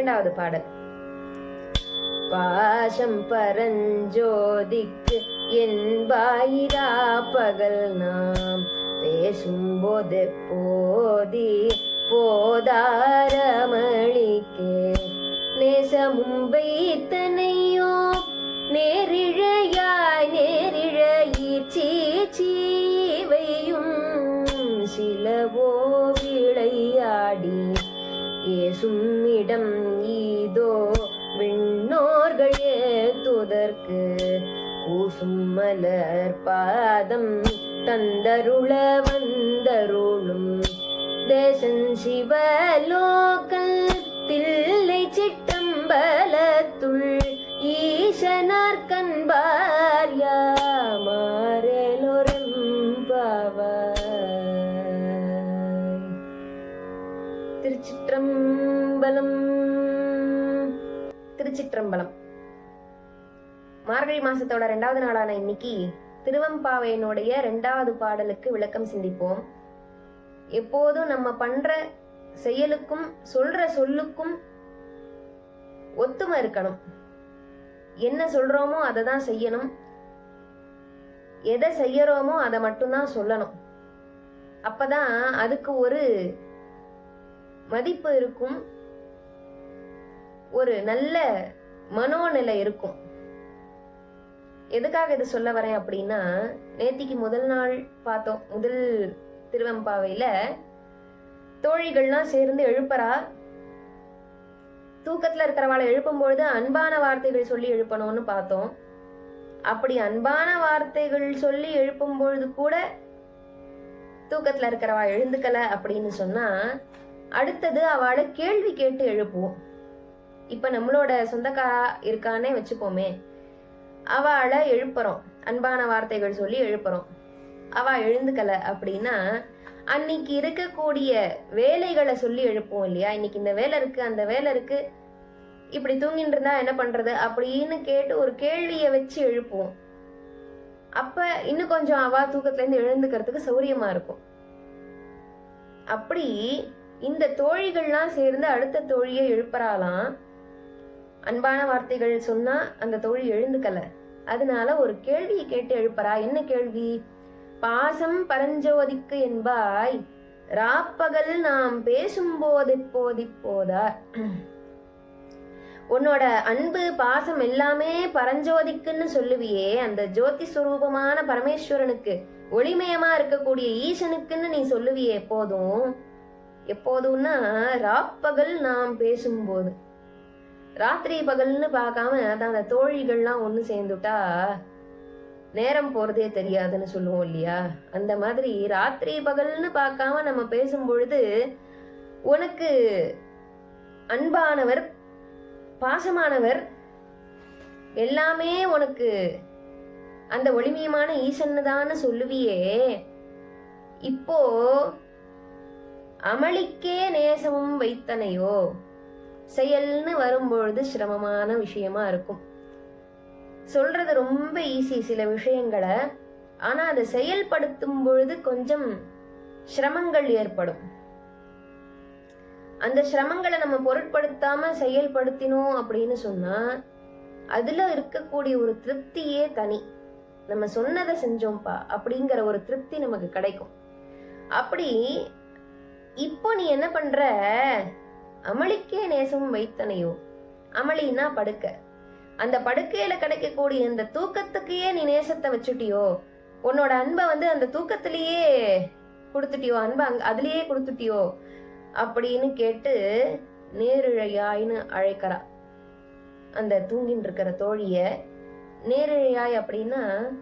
இரண்டாவது பாடல். பாசம் பரஞ்சோதிக்கு என் பாயிரா பகல் நாம் பேசும்போது போதி போதாரமளிக்கே. நேசமும் வைத்தனையோ நேரிழையாய் நேரிழையீச்சீச்சீவையும் சிலவோ விளையாடி. ஏசும் இடம் சும்மலர் பாதம் தந்தருள வந்தருளும். தேசன் சிவலோகல் சிட்டம்பலத்துள் ஈசனார் கண்பார் யாமாரெலோரெம்பாவாய் திருச்சிற்றம்பலம் திருச்சிற்றம்பலம். மார்கழி மாசத்தோட ரெண்டாவது நாளான இன்னைக்கு திருவம்பாவையினுடைய ரெண்டாவது பாடலுக்கு விளக்கம் சிந்திப்போம். எப்போதும் நம்ம பண்ற செயலுக்கும் சொல்ற சொல்லுக்கும் ஒத்துமை இருக்கணும். என்ன சொல்றோமோ அதை தான் செய்யணும். எதை செய்யறோமோ அதை மட்டும்தான் சொல்லணும். அப்பதான் அதுக்கு ஒரு மதிப்பு இருக்கும். ஒரு நல்ல மனோநிலை இருக்கும். எதுக்காக இது சொல்ல வரேன் அப்படின்னா நேத்திக்கு முதல் நாள் பார்த்தோம் முதல் திருவெம்பாவையில தோழிகள்லாம் சேர்ந்து எழுப்பறா. தூக்கத்துல இருக்கிறவாளை எழுப்பும் பொழுது அன்பான வார்த்தைகள் சொல்லி எழுப்பணும்னு பார்த்தோம். அப்படி அன்பான வார்த்தைகள் சொல்லி எழுப்பும் பொழுது கூட தூக்கத்துல இருக்கிறவா எழுந்துக்கல அப்படின்னு சொன்னா அடுத்தது அவளை கேள்வி கேட்டு எழுப்புவோம். இப்ப நம்மளோட சொந்தக்காரா இருக்கானே வச்சுப்போமே அவளை எழுப்புறோம். அன்பான வார்த்தைகள் சொல்லி எழுப்புறோம். அவ எழுந்துக்கல அப்படின்னா அன்னைக்கு இருக்கக்கூடிய வேலைகளை சொல்லி எழுப்போம் இல்லையா? இன்னைக்கு இந்த வேலை இருக்கு அந்த வேலை இருக்கு. இப்படி தூங்கிட்டு இருந்தா என்ன பண்றது? அப்படின்னு கேட்டு ஒரு கேள்வியை வச்சு எழுப்புவோம். அப்ப இன்னும் கொஞ்சம் அவா தூக்கத்துல இருந்து எழுந்துக்கிறதுக்கு சௌரியமா இருக்கும். அப்படி இந்த தோழிகள்லாம் சேர்ந்து அடுத்த தோழியை எழுப்புறாலாம் அன்பான வார்த்தைகள் சொன்னா அந்த தோழி எழுந்துக்கல. அதனால ஒரு கேள்வியை கேட்டு எழுப்பறா. என்ன கேள்வி? பாசம் பரஞ்சோதிக்கு என்பாய் ராப்பகல் நாம் பேசும்போது போதிப்போதா உன்னோட அன்பு பாசம் எல்லாமே பரஞ்சோதிக்குன்னு சொல்லுவியே. அந்த ஜோதி சுரூபமான பரமேஸ்வரனுக்கு ஒளிமயமா இருக்கக்கூடிய ஈசனுக்குன்னு நீ சொல்லுவியே. எப்போதும். எப்போதும்னா ராப்பகல் நாம் பேசும்போது. ராத்திரி பகல்னு பார்க்காம அதான் அந்த தோழிகள்லாம் ஒன்று சேர்ந்துட்டா நேரம் போறதே தெரியாதுன்னு சொல்லுவோம் இல்லையா? அந்த மாதிரி ராத்திரி பகல்னு பார்க்காம நம்ம பேசும் பொழுது உனக்கு அன்பானவர் பாசமானவர் எல்லாமே உனக்கு அந்த ஒளிமயமான ஈசன்னு தான் சொல்லுவியே. இப்போ அமளிக்கே நேசமும் வைத்தனையோ? செயல்னு வரும்பொழுது சிரமமான விஷயமா இருக்கும். சொல்றது ரொம்ப ஈஸி சில விஷயங்களை ஆனா அதை செயல்படுத்தும் பொழுது கொஞ்சம் சிரமங்கள் ஏற்படும். அந்த சிரமங்களை நம்ம பொருட்படுத்தாம செயல்படுத்தினோம் அப்படின்னு சொன்னா அதுல இருக்கக்கூடிய ஒரு திருப்தியே தனி. நம்ம சொன்னதை செஞ்சோம்ப்பா அப்படிங்கிற ஒரு திருப்தி நமக்கு கிடைக்கும். அப்படி இப்போ நீ என்ன பண்ற? அமளிக்கே நேசம் வைத்தனையோ? அமளினா படுக்க. அந்த படுக்கையில கிடைக்கக்கூடிய இந்த தூக்கத்துக்கே நீ நேசத்தை வச்சுட்டியோ? உன்னோட அன்பை வந்து அந்த தூக்கத்திலேயே கொடுத்துட்டியோ? அன்பை அங்க அதுலயே கொடுத்துட்டியோ? அப்படின்னு கேட்டு நேரிழையாயின்னு அழைக்கிறா. அந்த தூங்கின்னு இருக்கிற தோழிய நேரிழையாய் அப்படின்னா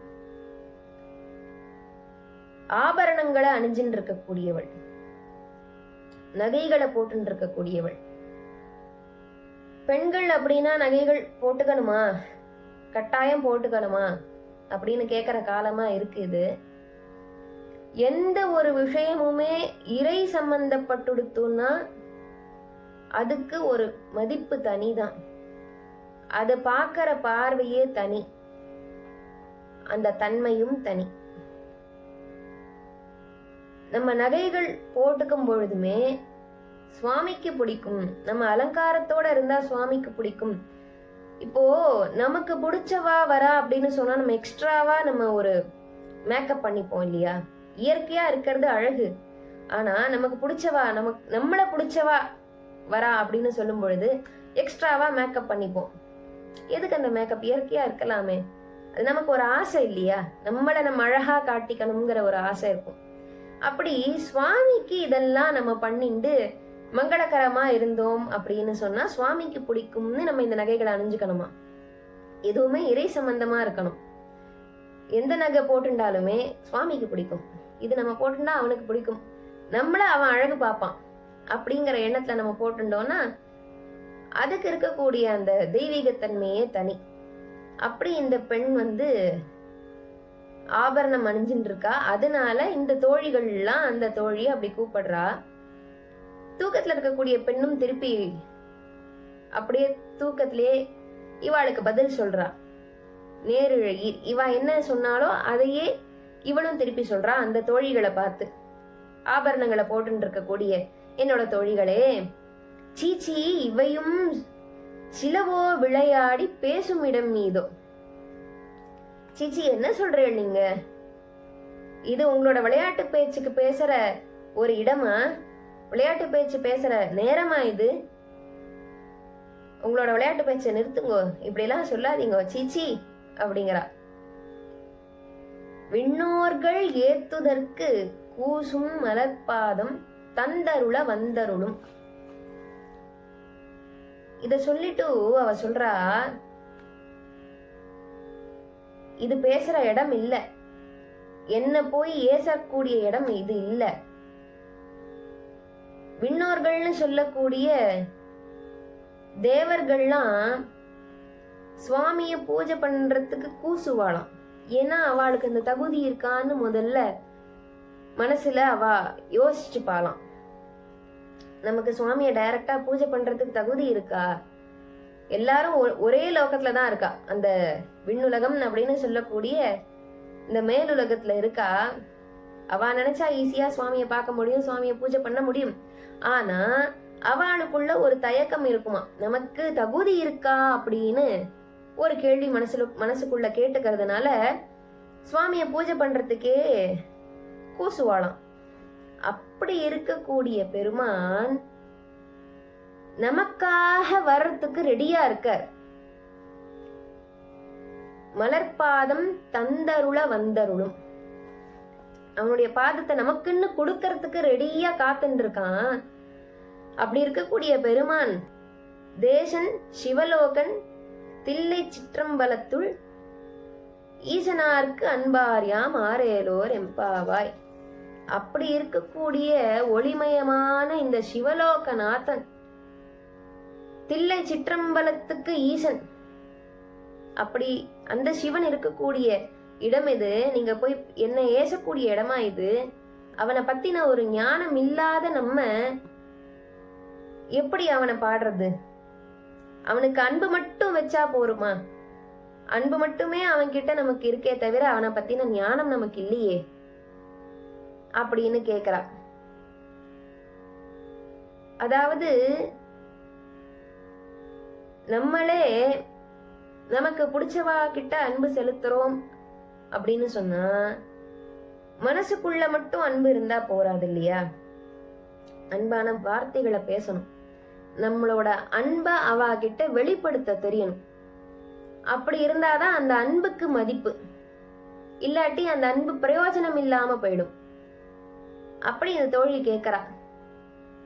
ஆபரணங்களை அணிஞ்சின்னு இருக்கக்கூடியவள். நகைகளை போட்டுன்னு இருக்கக்கூடியவள் பெண்கள் அப்படின்னா நகைகள் போட்டுக்கணுமா? கட்டாயம் போட்டுக்கணுமா? அப்படின்னு கேட்குற காலமா இருக்கு இது. எந்த ஒரு விஷயமுமே இறை சம்பந்தப்பட்டுடுத்துன்னா அதுக்கு ஒரு மதிப்பு தனி தான் அதை பார்க்கிற பார்வையே தனி. அந்த தன்மையும் தனி. நம்ம நகைகள் போட்டுக்கும் பொழுதுமே சுவாமிக்கு பிடிக்கும். நம்ம அலங்காரத்தோட இருந்தா சுவாமிக்கு பிடிக்கும். இப்போ நமக்கு பிடிச்சவா வரா அப்படின்னு சொன்னா நம்ம எக்ஸ்ட்ராவா நம்ம ஒரு மேக்கப் பண்ணிப்போம் இல்லையா? இயற்கையா இருக்கிறது அழகு. ஆனா நமக்கு பிடிச்சவா நமக்கு நம்மள பிடிச்சவா வரா அப்படின்னு சொல்லும் பொழுது எக்ஸ்ட்ராவா மேக்கப் பண்ணிப்போம். எதுக்கு அந்த மேக்கப் இயற்கையா இருக்கலாமே. அது நமக்கு ஒரு ஆசை இல்லையா? நம்மள நம்ம அழகா காட்டிக்கணுங்கிற ஒரு ஆசை இருக்கும். அப்படி சுவாமிக்கு இதெல்லாம் நம்ம பண்ணிண்டு மங்களகரமா இருந்தோம் அப்படின்னு சொன்னா சுவாமிக்கு பிடிக்கும்னு நம்ம இந்த நகைகளை அணிஞ்சுக்கணுமா? எதுவுமே இறை சம்பந்தமா இருக்கணும். எந்த நகை போட்டுண்டாலுமே சுவாமிக்கு பிடிக்கும். இது நம்ம போட்டுண்டா அவனுக்கு பிடிக்கும். நம்மள அவன் அழகு பார்ப்பான். அப்படிங்கிற எண்ணத்துல நம்ம போட்டுட்டோம்னா அதுக்கு இருக்கக்கூடிய அந்த தெய்வீகத்தன்மையே தனி. அப்படி இந்த பெண் வந்து ஆபரணம் அணிஞ்சுட்டு இருக்கா அதனால இந்த தோழிகள்லாம் அந்த தோழியை அப்படி கூப்பிடுறா. தூக்கத்துல இருக்கக்கூடிய பெண்ணும் திருப்பி அப்படியே தூக்கத்திலே இவாளுக்கு பதில் சொல்றா. நேரிழகி இவா என்ன சொன்னாலோ அதையே இவளும் திருப்பி சொல்றா. அந்த தோழிகளை பார்த்து ஆபரணங்களை போட்டு இருக்கக்கூடிய என்னோட தோழிகளே சீச்சி இவையும் சிலவோ விளையாடி பேசும் இடம் மீதோ. சீச்சி என்ன சொல்றீங்க நீங்க? இது உங்களோட விளையாட்டு பேச்சுக்கு பேசுற ஒரு இடமா? விளையாட்டு பேச்சு பேசுற நேரமா இது? உங்களோட விளையாட்டு பேச்சை நிறுத்துங்கோ. இப்படி எல்லாம் சொல்லாதீங்க. சீச்சி அப்படிங்கிறா. விண்ணோர்கள் ஏத்துதற்கு கூசும் மலர்பாதம் தந்தருள வந்தருளும். இத சொல்லிட்டு அவ சொல்றா இது பேசுற இடம் இல்ல. என்ன போய் ஏசக்கூடிய இடம் இது இல்ல. விண்ணோர்கள்னு சொல்லக்கூடிய தேவர்கள்லாம் சுவாமிய பூஜை பண்றதுக்கு கூசுவாளாம். ஏன்னா அவளுக்கு அந்த தகுதி இருக்கான்னு முதல்ல மனசுல அவ யோசிச்சு பாலாம் நமக்கு சுவாமியை டைரக்டா பூஜை பண்றதுக்கு தகுதி இருக்கா? எல்லாரும் ஒ- ஒரே லோகத்துல தான் இருக்கா. அந்த விண்ணுலகம் அப்படின்னு சொல்லக்கூடிய இந்த மேலுலகத்துல இருக்கா அவ நினைச்சா ஈஸியா சுவாமியை பார்க்க முடியும் சுவாமியை பூஜை பண்ண முடியும். ஆனா அவளுக்குள்ள ஒரு தயக்கம் இருக்குமா? நமக்கு தகுதி இருக்கா அப்படின்னு ஒரு கேள்வி மனசுல மனசுக்குள்ள கேட்டுக்கிறதுனால சுவாமியை பூஜை பண்றதுக்கே கூசுவாளாம். அப்படி இருக்கக்கூடிய பெருமான் நமக்காக வர்றதுக்கு ரெடியா இருக்கார். மலர்பாதம் தந்தருள வந்தருளும். அவனுடைய பாதத்தை நமக்குன்னு கொடுக்கறதுக்கு ரெடியா காத்துட்டு இருக்கான் அப்படி இருக்கக்கூடிய பெருமான் தேசன் சிவலோகன் தில்லை சிற்றம்பலத்துள் ஈசனாருக்கு அன்பாரியாம் ஆரேலோர் எம்பாவாய். அப்படி இருக்கக்கூடிய ஒளிமயமான இந்த சிவலோகநாதன் தில்லை சிற்றம்பலத்துக்கு ஈசன். அப்படி அந்த சிவன் இருக்கக்கூடிய இடம் இது நீங்க போய் என்ன ஏசக்கூடிய இடமா இது? அவனை பத்தின ஒரு ஞானம் இல்லாத நம்ம எப்படி அவனை பாடுறது? அவனுக்கு அன்பு மட்டும் வச்சா போருமா? அன்பு மட்டுமே அவன்கிட்ட நமக்கு இருக்கே தவிர அவனை பத்தின ஞானம் நமக்கு இல்லையே? அப்படின்னு கேக்குறா. அதாவது நம்மளே நமக்கு பிடிச்சவா கிட்ட அன்பு செலுத்துறோம் அப்படின்னு சொன்னா மனசுக்குள்ள மட்டும் அன்பு இருந்தா போறாது இல்லையா? அன்பான வார்த்தைகளை பேசணும். நம்மளோட அன்பை அவ கிட்ட வெளிப்படுத்த தெரியணும். அப்படி இருந்தாதான் அந்த அன்புக்கு மதிப்பு. இல்லாட்டி அந்த அன்பு பிரயோஜனம் இல்லாம போயிடும். அப்படி இந்த தோழி கேக்குறா.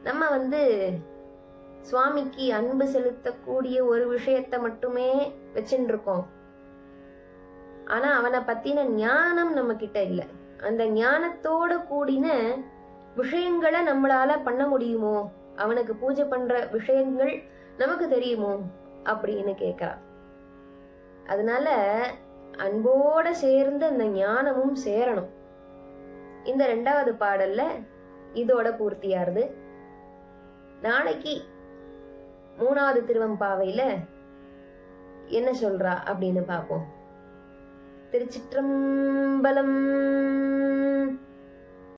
நம்ம வந்து சுவாமிக்கு அன்பு செலுத்தக்கூடிய ஒரு விஷயத்த மட்டுமே வச்சுட்டு இருக்கோம் ஆனா அவனை பத்தின ஞானம் நம்ம கிட்ட இல்ல. அந்த ஞானத்தோட கூடின விஷயங்களை நம்மளால பண்ண முடியுமோ? அவனுக்கு பூஜை பண்ற விஷயங்கள் நமக்கு தெரியுமோ? அப்படின்னு கேக்குறா அதனால அன்போட சேர்ந்து அந்த ஞானமும் சேரணும். இந்த ரெண்டாவது பாடல்ல இதோட பூர்த்தியாருது. நாளைக்கு மூணாவது திருவம்பாவையில என்ன சொல்றா அப்படின்னு பார்ப்போம். திருச்சிற்றம்பலம்